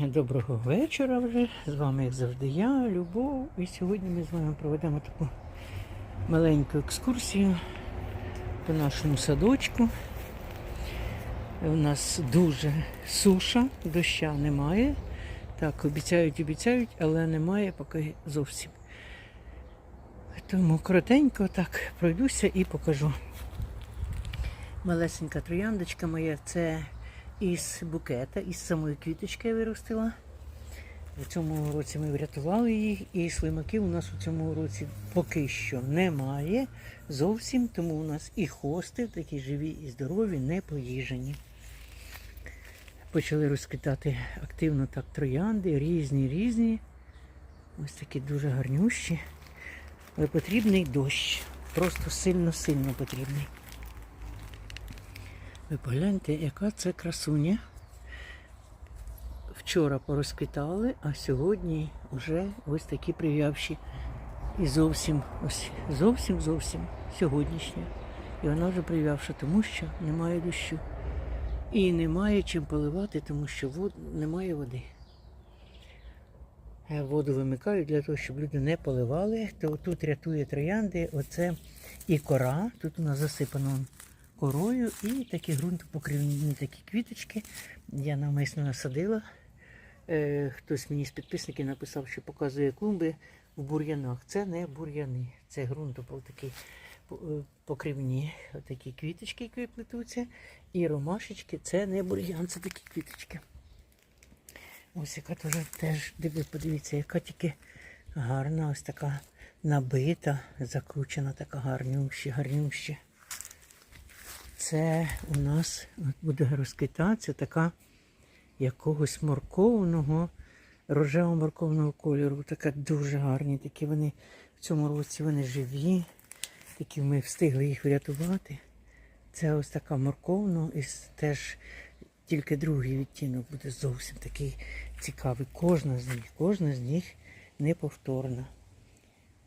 Доброго вечора вже. З вами, як завжди, я, Любов. І сьогодні ми з вами проведемо таку маленьку екскурсію по нашому садочку. У нас дуже суша, доща немає. Так, обіцяють, обіцяють, але немає поки зовсім. Тому коротенько так пройдуся і покажу. Малесенька трояндочка моя це із букета, із самої квіточки я виростила. В цьому році ми врятували їх, і слимаків у нас у цьому році поки що немає зовсім, тому у нас і хости такі живі і здорові, не поїжені. Почали розквітати активно так троянди, різні, різні. Ось такі дуже гарнющі. Але потрібний дощ. Просто сильно-сильно потрібний. Ви погляньте, яка це красуня. Вчора порозквітали, а сьогодні вже ось такі прив'явші. І зовсім, ось зовсім зовсім сьогоднішня. І вона вже прив'явша, тому що немає дощу. І немає чим поливати, тому що вод... немає води. Воду вимикають для того, щоб люди не поливали. То тут рятує троянди. Оце і кора. Тут у нас засипано корою і такі ґрунтопокривні такі квіточки. Я навмисно насадила. Е, хтось мені з підписників написав, що показує клумби в бур'янах. Це не бур'яни, це ґрунтопол такий по- е, покривні такі квіточки, які плетуться. І ромашечки це не бур'ян, це такі квіточки. Ось яка теж, подивіться, яка тільки гарна, ось така набита, закручена, така гарнюща, гарнюща. Це у нас буде розквітатися така якогось морковного, рожево-морковного кольору. Така дуже гарні. Такі вони в цьому році вони живі. Такі ми встигли їх врятувати. Це ось така морковна і теж тільки другий відтінок буде зовсім такий цікавий. Кожна з них, кожна з них неповторна.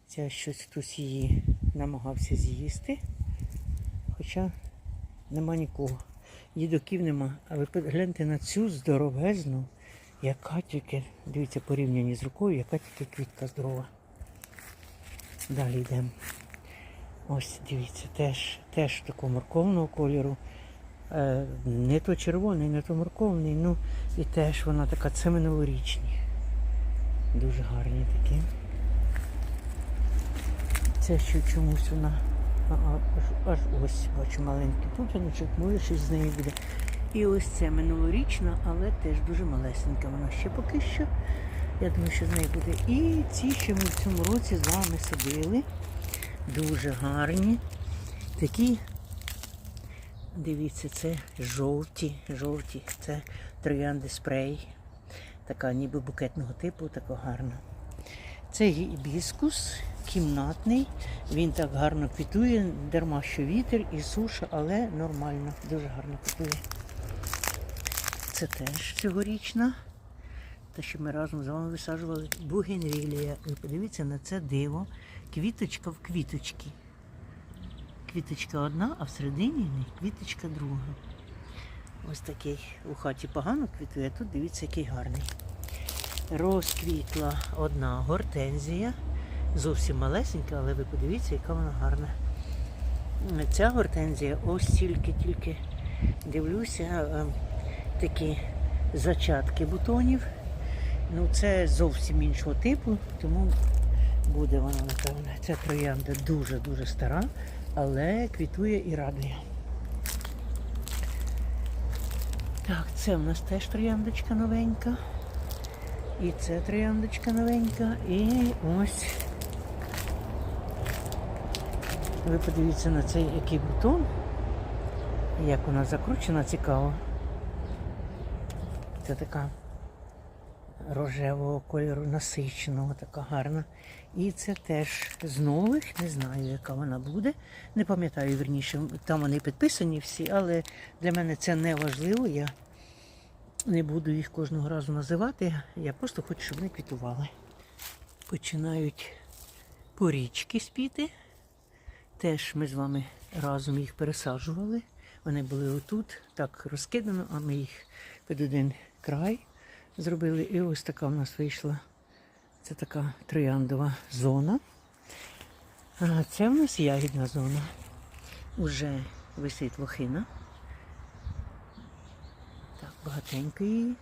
Ця щось хтось її намагався з'їсти. Хоча нема нікого. Їдоків нема. А ви гляньте на цю здоровезну, яка тільки, дивіться, порівнянні з рукою, яка тільки квітка здорова. Далі йдемо. Ось дивіться, теж, теж такого морковного кольору. Е, не то червоний, не то морковний, ну і теж вона така, це минулорічні. Дуже гарні такі. Це ще чомусь вона аж, ось бачу маленький пуп'яночок, може щось з нею буде. І ось це минулорічна, але теж дуже малесенька. Вона ще поки що. Я думаю, що з нею буде. І ці, що ми в цьому році з вами садили. Дуже гарні. Такі, дивіться, це жовті, жовті. Це троянди спрей. Така ніби букетного типу, така гарна. Це гібіскус кімнатний. Він так гарно квітує, дарма що вітер і суша, але нормально, дуже гарно квітує. Це теж цьогорічна. Те, що ми разом з вами висаджували бугенвілія. Ви подивіться на це диво. Квіточка в квіточці. Квіточка одна, а всередині квіточка друга. Ось такий у хаті погано квітує, а тут дивіться, який гарний. Розквітла одна гортензія. Зовсім малесенька, але ви подивіться, яка вона гарна. Ця гортензія ось тільки-тільки дивлюся, е, такі зачатки бутонів. Ну, це зовсім іншого типу, тому буде вона, напевно. Ця троянда дуже-дуже стара, але квітує і радує. Так, це в нас теж трояндочка новенька. І це трояндочка новенька. І ось. Ви подивіться на цей який бутон. Як вона закручена, цікаво. Це така рожевого кольору, насиченого, така гарна. І це теж з нових, не знаю, яка вона буде. Не пам'ятаю вірніше, там вони підписані всі, але для мене це не важливо. Я не буду їх кожного разу називати. Я просто хочу, щоб вони квітували. Починають порічки спіти. Теж ми з вами разом їх пересаджували. Вони були отут, так розкидано, а ми їх під один край зробили. І ось така в нас вийшла. Це така трояндова зона. А це в нас ягідна зона. Уже висить лохина. Так, багатенько її.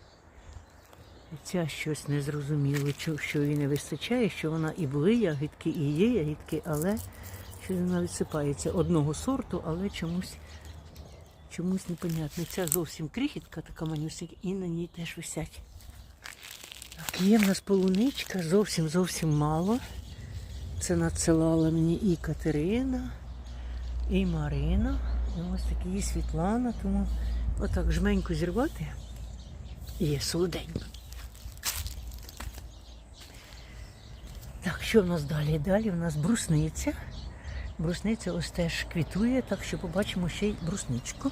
І Ця щось незрозуміло, що, їй не вистачає, що вона і були ягідки, і є ягідки, але що вона відсипається одного сорту, але чомусь, чомусь непонятно. Ця зовсім крихітка, така манюсенька, і на ній теж висять. Так, є в нас полуничка, зовсім зовсім мало. Це надсилала мені і Катерина, і Марина. І ось такі і Світлана, тому отак жменьку зірвати і є солоденько. Так, що в нас далі? Далі в нас брусниця. Брусниця ось теж квітує, так що побачимо ще й брусничку.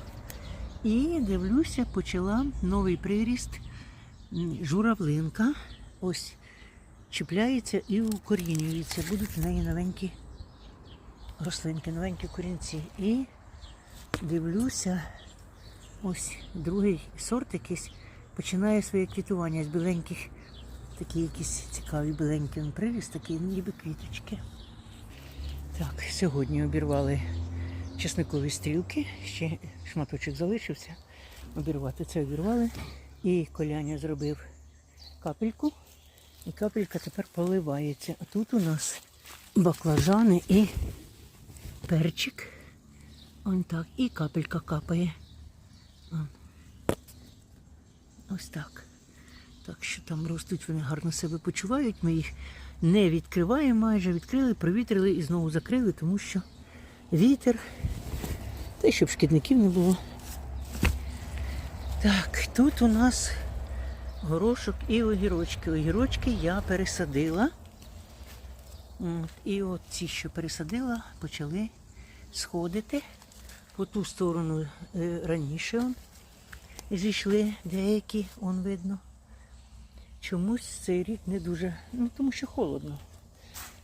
І дивлюся, почала новий приріст журавлинка. Ось чіпляється і укорінюється. Будуть в неї новенькі рослинки, новенькі корінці. І дивлюся, ось другий сорт якийсь починає своє квітування з біленьких, такі якісь цікаві біленькі він приріст, такі ніби квіточки. Так, сьогодні обірвали чесникові стрілки, ще шматочок залишився. Обірвати це обірвали. І коляня зробив капельку. І капелька тепер поливається. А тут у нас баклажани і перчик. Он так. І капелька капає. Ось так. Так що там ростуть, вони гарно себе почувають. Ми їх не відкриваємо майже, відкрили, провітрили і знову закрили, тому що вітер. Та й щоб шкідників не було. Так, тут у нас горошок і огірочки. Огірочки я пересадила. І от ці, що пересадила, почали сходити. По ту сторону е, раніше он, зійшли деякі, он видно. Чомусь цей рік не дуже, ну тому що холодно.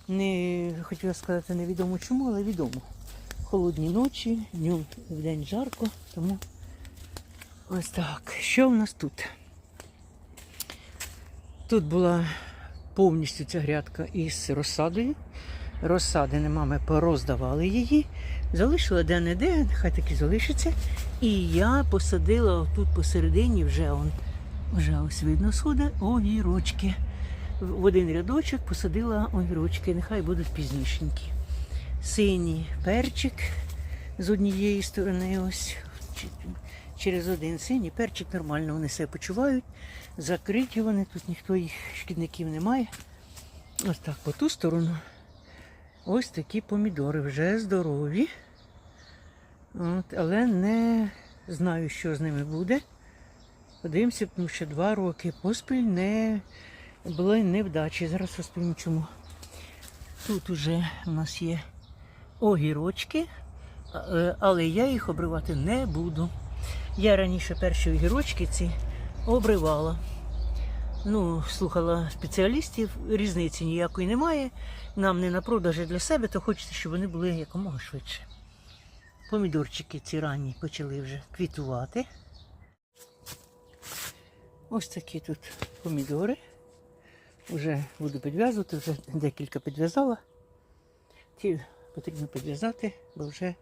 Не хотіла сказати невідомо чому, але відомо. Холодні ночі, днем в день жарко, тому ось так. Що в нас тут? Тут була повністю ця грядка із розсадою. Розсади нема, ми пороздавали її. Залишила де-не-де, хай так і залишиться. І я посадила тут посередині вже он, вже ось видно сходи, огірочки. В один рядочок посадила огірочки, нехай будуть пізнішенькі. Синій перчик з однієї сторони, ось через один синій перчик нормально вони себе почувають. Закриті вони, тут ніхто їх шкідників немає. Ось так по ту сторону. Ось такі помідори вже здорові. От, але не знаю, що з ними буде. Подивимося, тому що два роки поспіль не були невдачі. Зараз розповім чому. Тут уже у нас є огірочки, е, але я їх обривати не буду. Я раніше перші огірочки ці обривала. Ну, слухала спеціалістів, різниці ніякої немає. Нам не на продаж для себе, то хочеться, щоб вони були якомога швидше. Помідорчики ці ранні почали вже квітувати. Ось такі тут помідори. Вже буду підв'язувати, вже декілька підв'язала. Ті потрібно підв'язати, бо вже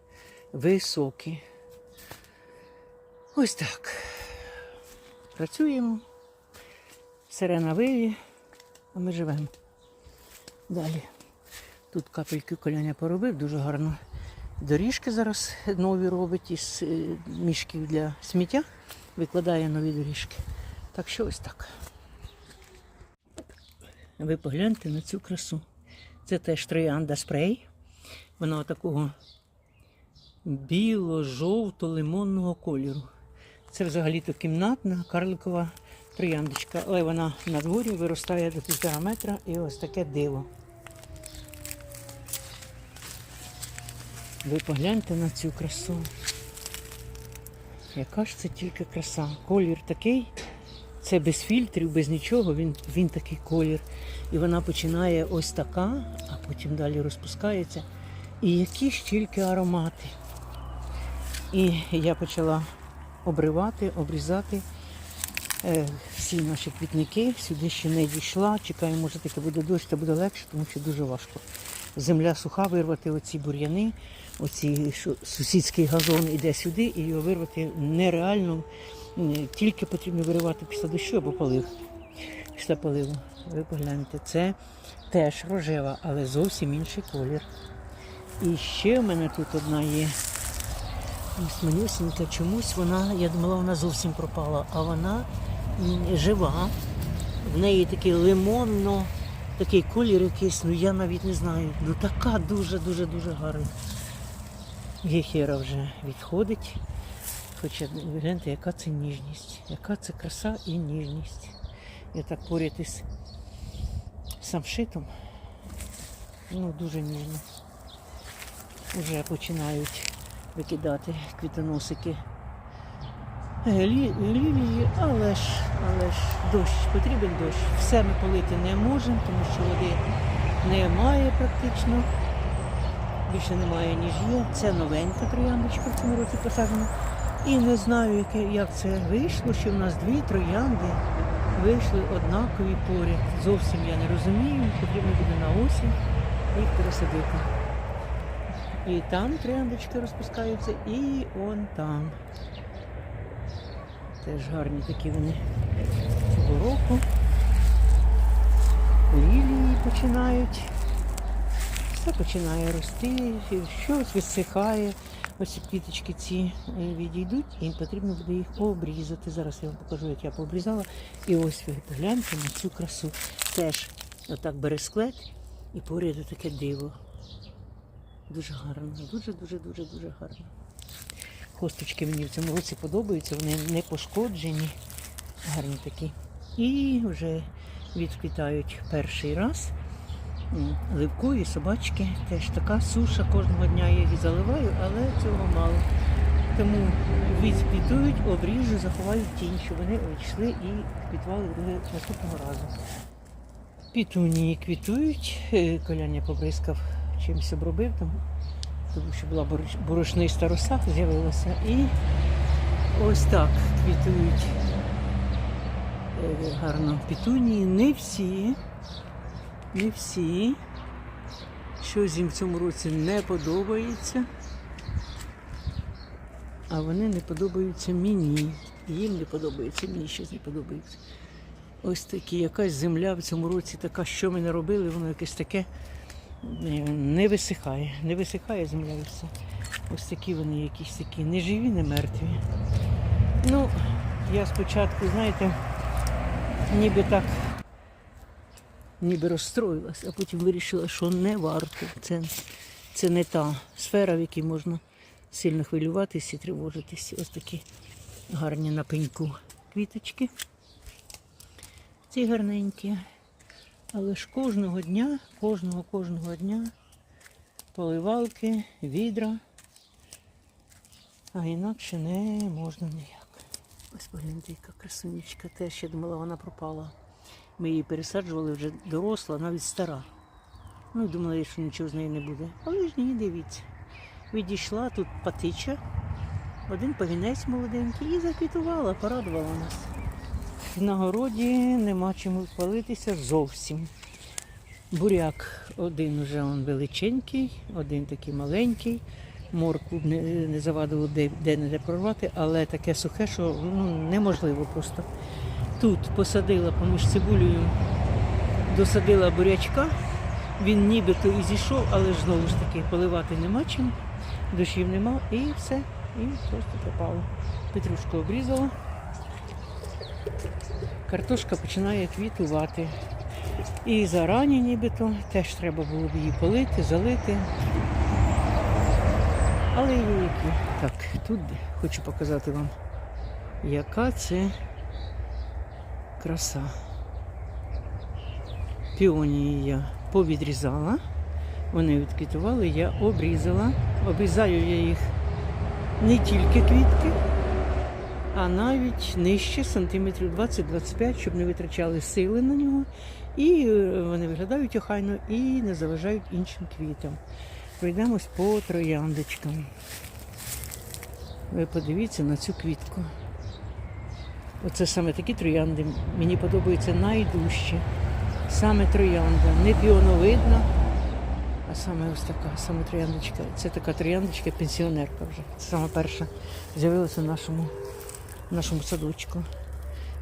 високі. Ось так. Працюємо. Сирена виє, а ми живемо. Далі. Тут капельки коляня поробив, дуже гарно. Доріжки зараз нові робить із е, мішків для сміття. Викладає нові доріжки. Так що ось так. Ви погляньте на цю красу. Це теж троянда спрей. Вона такого біло-жовто-лимонного кольору. Це взагалі-то кімнатна карликова трояндочка, але вона на дворі виростає до півтора метра і ось таке диво. Ви погляньте на цю красу. Яка ж це тільки краса. Колір такий, це без фільтрів, без нічого, він, він такий колір. І вона починає ось така, а потім далі розпускається. І які ж тільки аромати. І я почала обривати, обрізати. Е, всі наші квітники. Сюди ще не дійшла. Чекаємо, може таки буде дощ, то буде легше, тому що дуже важко. Земля суха, вирвати оці бур'яни, оці що сусідський газон іде сюди, і його вирвати нереально. Тільки потрібно виривати після дощу або полив. Після поливу. Ви погляньте, це теж рожева, але зовсім інший колір. І ще в мене тут одна є. Ось манюсенька, чомусь вона, я думала, вона зовсім пропала, а вона жива. В неї такий лимонно, такий колір якийсь, ну я навіть не знаю. Ну така дуже-дуже дуже гарна. Гехера вже відходить. Хоча гляньте, яка це ніжність, яка це краса і ніжність. Я так поряд із самшитом. Ну, дуже ніжно. Вже починають викидати квітоносики. Лі- Лілії, але ж, але ж дощ, потрібен дощ. Все ми полити не можемо, тому що води немає практично. Більше немає, ніж є. Це новенька трояндочка в цьому році посаджена. І не знаю, як це вийшло, що в нас дві троянди вийшли однакові поряд. Зовсім я не розумію, потрібно буде на осінь їх пересадити. І там трояндочки розпускаються, і он там. Теж гарні такі вони цього року. Лілії починають. Все починає рости, щось відсихає. Ось квіточки ці е, відійдуть, і потрібно буде їх обрізати. Зараз я вам покажу, як я пообрізала. І ось ви погляньте на цю красу. Теж отак бересклет і поряд таке диво. Дуже гарно, дуже-дуже дуже дуже гарно. Хосточки мені в цьому році подобаються, вони не пошкоджені, гарні такі. І вже відквітають перший раз. Ливкові собачки, теж така суша кожного дня я їх заливаю, але цього мало. Тому відквітують, обріжу, заховаю тінь, щоб вони йшли і квітували наступного разу. Пітунії квітують, е, коляня побризкав чимось обробив там, тому що була борошниста роса, з'явилася. І ось так квітують е, гарно пітунії. Не всі, не всі. Щось їм в цьому році не подобається. А вони не подобаються мені. Їм не подобається, мені щось не подобається. Ось такі, якась земля в цьому році така, що ми не робили, воно якесь таке не висихає. Не висихає земля і все. Ось такі вони якісь такі, не живі, не мертві. Ну, я спочатку, знаєте, ніби так, ніби розстроїлась, а потім вирішила, що не варто. Це, це не та сфера, в якій можна сильно хвилюватися і тривожитись. Ось такі гарні на пеньку квіточки. Ці гарненькі. Але ж кожного дня, кожного кожного дня поливалки, відра. А інакше не можна ніяк. Ось погляньте, яка красунечка. Теж я думала, вона пропала. Ми її пересаджували вже доросла, навіть стара. Ну, думали, що нічого з неї не буде. Але ж ні, дивіться. Відійшла тут патича, один пагінець молоденький і заквітувала, порадувала нас. На городі нема чим хвалитися зовсім. Буряк один уже он величенький, один такий маленький. Морку не, не завадило де, де не прорвати, але таке сухе, що ну, неможливо просто. Тут посадила поміж цибулею, досадила бурячка. Він нібито і зійшов, але ж знову ж таки поливати нема чим, дощів нема і все, і просто пропало. Петрушку обрізала. Картошка починає квітувати. І зарані нібито теж треба було б її полити, залити. Але є які. Так, тут хочу показати вам, яка це краса. Піонії я повідрізала, вони відквітували, я обрізала. Обрізаю я їх не тільки квітки, а навіть нижче сантиметрів 20-25, щоб не витрачали сили на нього. І е, вони виглядають охайно і не заважають іншим квітам. Пройдемось по трояндочкам. Ви подивіться на цю квітку. Оце саме такі троянди мені подобаються найдужче. Саме троянда, не піоновидна, а саме ось така, саме трояндочка. Це така трояндочка пенсіонерка вже. Це саме перша з'явилася в нашому, нашому садочку.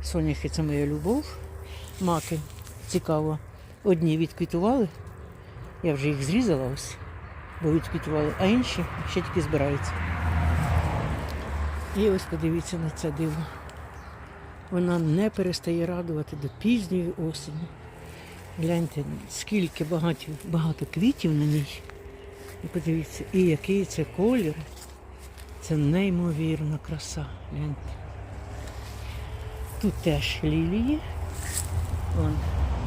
Соняхи це моя любов. Маки цікаво. Одні відквітували, я вже їх зрізала ось, бо відквітували, а інші ще тільки збираються. І ось подивіться на це диво. Вона не перестає радувати до пізньої осені. Гляньте, скільки багато, багато квітів на ній. І подивіться, і який це колір. Це неймовірна краса. Гляньте. Тут теж лілії. Вон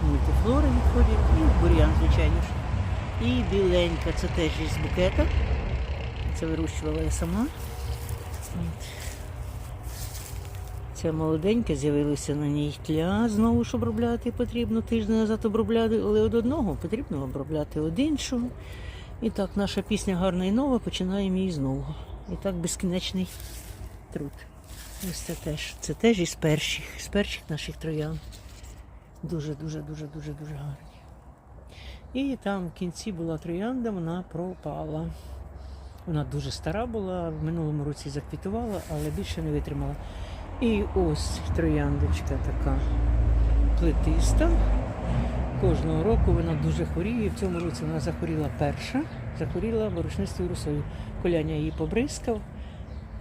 мультифлори відходять, і бур'ян, звичайно ж. І біленька, це теж із букета. Це вирощувала я сама. Це молоденьке, з'явилося на ній тля. Знову ж обробляти потрібно. Тиждень назад обробляли, але од одного потрібно обробляти од іншого. І так, наша пісня гарна і нова, починаємо її знову. І так безкінечний труд. Ось це теж. Це теж із перших, з перших наших троян. Дуже, дуже, дуже, дуже, гарні. І там в кінці була троянда, вона пропала. Вона дуже стара була, в минулому році заквітувала, але більше не витримала. І ось трояндочка така плетиста. Кожного року вона дуже хворіє. В цьому році вона захворіла перша, захворіла борошнистою росою. Коляня її побризкав,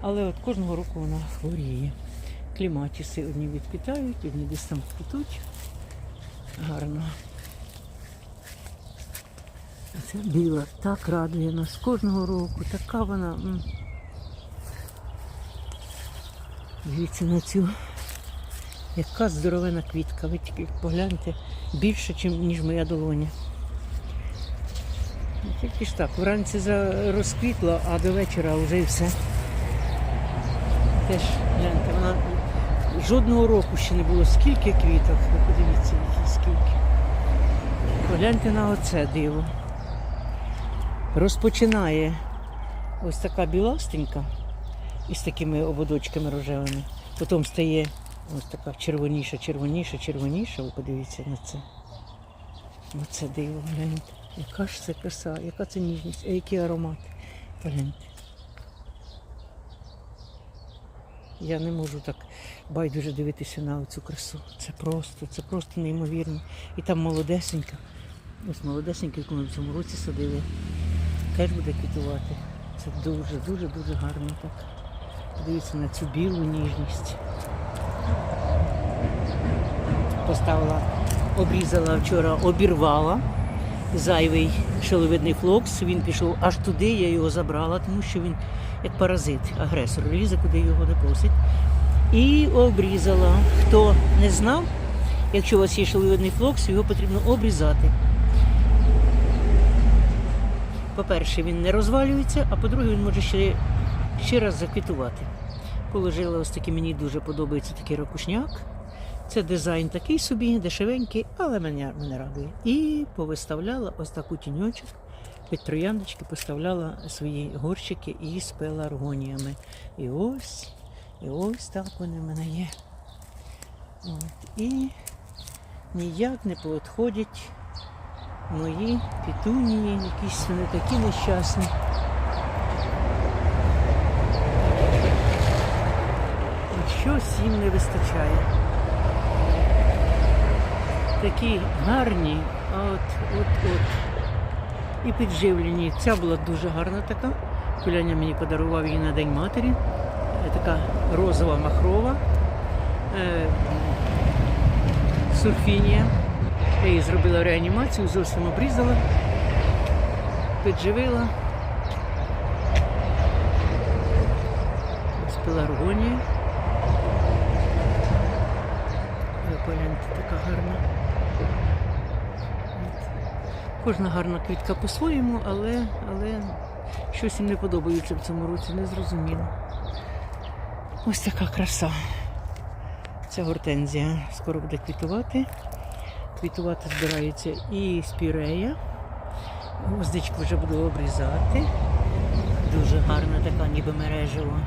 але от кожного року вона хворіє. Кліматіси одні відквітають, одні десь там квітуть. Гарно. Це біла так радує нас кожного року. Така вона. Дивіться на цю. Яка здоровена квітка. Ви тільки погляньте більше, ніж моя долоня. Тільки ж так, вранці розквітла, а до вечора вже і все. Теж гляньте, вона жодного року ще не було скільки квіток. Ви подивіться, які скільки. Погляньте на оце диво. Розпочинає ось така біластенька із такими ободочками рожевими. Потім стає ось така червоніша, червоніша, червоніша. Ви подивіться на це. На це диво, гляньте. Яка ж це краса, яка це ніжність, а який аромат. Погляньте. Я не можу так байдуже дивитися на цю красу. Це просто, це просто неймовірно. І там молодесенька. Ось молодесенька, яку ми в цьому році садили, теж буде квітувати. Це дуже, дуже, дуже гарно так. Подивіться на цю білу ніжність. Поставила, обрізала вчора, обірвала зайвий шеловидний флокс. Він пішов аж туди, я його забрала, тому що він як паразит, агресор, лізе, куди його не просить. І обрізала. Хто не знав, якщо у вас є шеловидний флокс, його потрібно обрізати. По-перше, він не розвалюється, а по-друге, він може ще, ще раз заквітувати. Положила ось такий, мені дуже подобається такий ракушняк. Це дизайн такий собі, дешевенький, але мене, мене радує. І повиставляла ось таку тіньочок. Під трояндочки поставляла свої горщики із пеларгоніями. І ось, і ось так вони в мене є. От. І ніяк не підходять мої пітунії, якісь вони такі нещасні. Щось їм не вистачає. Такі гарні, а от, от, от. І підживлені. Ця була дуже гарна така. Коляня мені подарував її на День матері. Е, Така розова махрова. Е, Сурфінія. Я їй зробила реанімацію, зовсім обрізала, підживила. Ось пеларгонія. Ви погляньте, така гарна. Кожна гарна квітка по-своєму, але, але щось їм не подобається в цьому році, не зрозуміло. Ось така краса. Ця гортензія скоро буде квітувати. Квітувати збирається і спірея. Гвоздичку вже буду обрізати. Дуже гарна така, ніби мережево.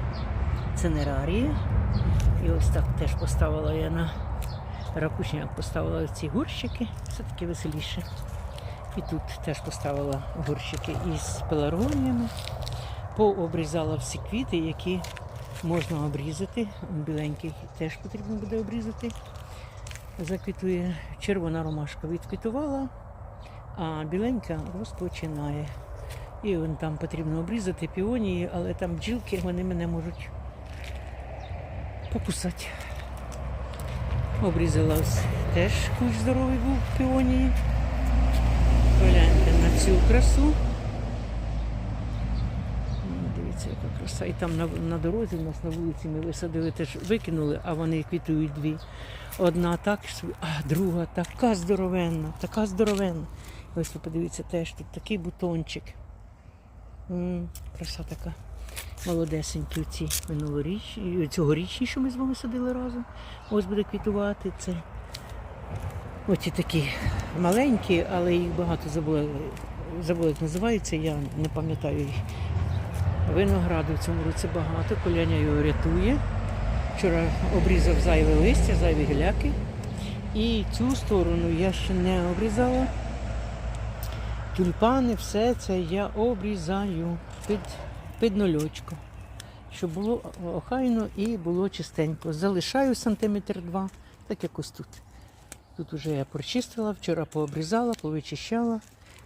Ценерарія. І ось так теж поставила я на ракушняк, поставила ці горщики, все-таки веселіше. І тут теж поставила горщики із пеларгоніями, пообрізала всі квіти, які можна обрізати. Біленький теж потрібно буде обрізати. Заквітує червона ромашка відквітувала, а біленька розпочинає. І вон там потрібно обрізати піонії, але там бджілки вони мене можуть покусати. Обрізала теж кущ здоровий був піонії. Погляньте на цю красу. Дивіться, яка краса. І там на, на дорозі в нас на вулиці ми висадили, теж викинули, а вони квітують дві. Одна так, а друга така здоровенна, така здоровенна. Ось ви подивіться, теж тут такий бутончик. М, краса така. Молодесенькі ці минулорічні, цьогорічні, що ми з вами садили разом. Ось буде квітувати це. Оці такі маленькі, але їх багато забула, забула як називаються, я не пам'ятаю їх. Винограду в цьому році багато, коляня його рятує. Вчора обрізав зайве листя, зайві гіляки. І цю сторону я ще не обрізала. Тюльпани, все це я обрізаю під, під нульочку, щоб було охайно і було чистенько. Залишаю сантиметр два, так як ось тут. Тут вже я прочистила, вчора пообрізала, повичищала.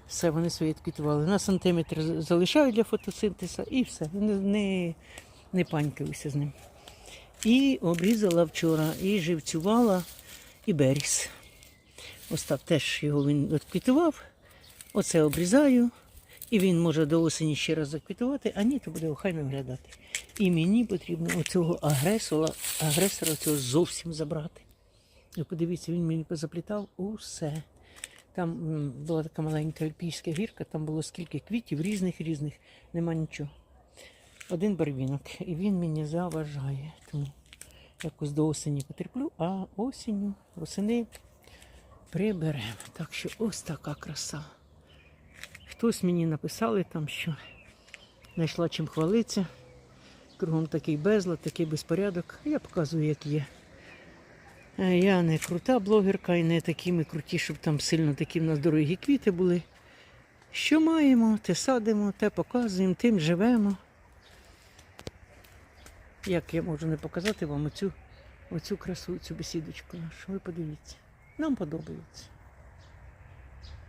Все, вони свої відквітували. На сантиметр залишаю для фотосинтезу і все. Не, не, не панькаюся з ним. І обрізала вчора, і живцювала, і беріс. Ось теж його він відквітував. Оце обрізаю, і він може до осені ще раз заквітувати, а ні, то буде охайно виглядати. І мені потрібно оцього агресора, агресора цього зовсім забрати. І подивіться, він мені позаплітав усе. Там була така маленька альпійська гірка, там було скільки квітів, різних різних, нема нічого. Один барвінок, і він мені заважає. Тому якось до осені потерплю, а осінню, восени приберемо. Так що ось така краса. Хтось мені написали там, що знайшла чим хвалитися. Кругом такий безлад, такий безпорядок. Я показую, як є. Е, Я не крута блогерка і не такі ми круті, щоб там сильно такі в нас дорогі квіти були. Що маємо, те садимо, те показуємо, тим живемо. Як я можу не показати вам оцю, оцю красу, цю бесідочку нашу. Ви подивіться. Нам подобається.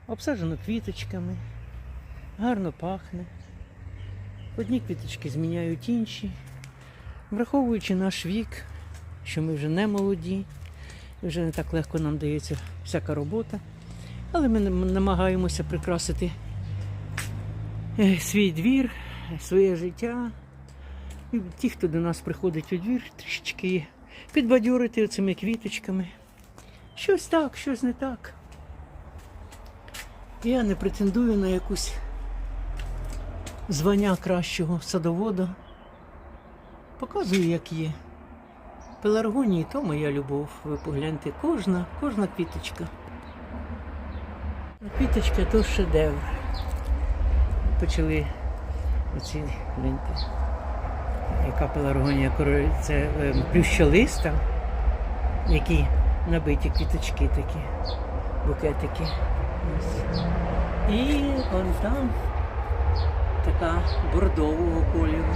Обсаджено квіточками, гарно пахне. Одні квіточки зміняють інші. Враховуючи наш вік, що ми вже не молоді, вже не так легко нам дається всяка робота. Але ми намагаємося прикрасити е, свій двір, своє життя. І ті, хто до нас приходить у двір, трішечки підбадьорити цими квіточками. Щось так, щось не так. Я не претендую на якусь звання кращого садовода. Показую, як є. Пеларгонії то моя любов. Ви погляньте, кожна, кожна квіточка. Квіточка то шедевр. Почали оці гляньте. Яка пеларгонія король- це е, плющолиста, які набиті квіточки такі, букетики. Ось. І он там така бордового кольору.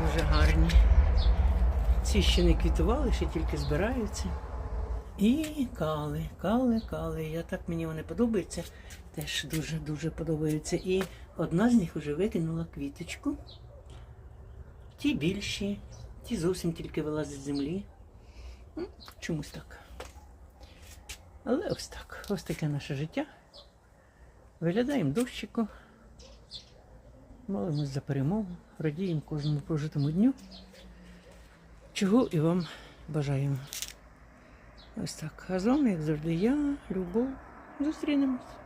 Дуже гарні. Ці ще не квітували, ще тільки збираються. І кали, кали, кали. Я так мені вони подобаються. Теж дуже-дуже подобаються. І одна з них вже викинула квіточку. Ті більші, ті зовсім тільки вилазять з землі. Ну, Чомусь так. Але ось так. Ось таке наше життя. Виглядаємо дощику. Молимось за перемогу, радіємо кожному прожитому дню. Чого і вам бажаємо. Ось так. А з вами, як завжди, я, Любов. Зустрінемось.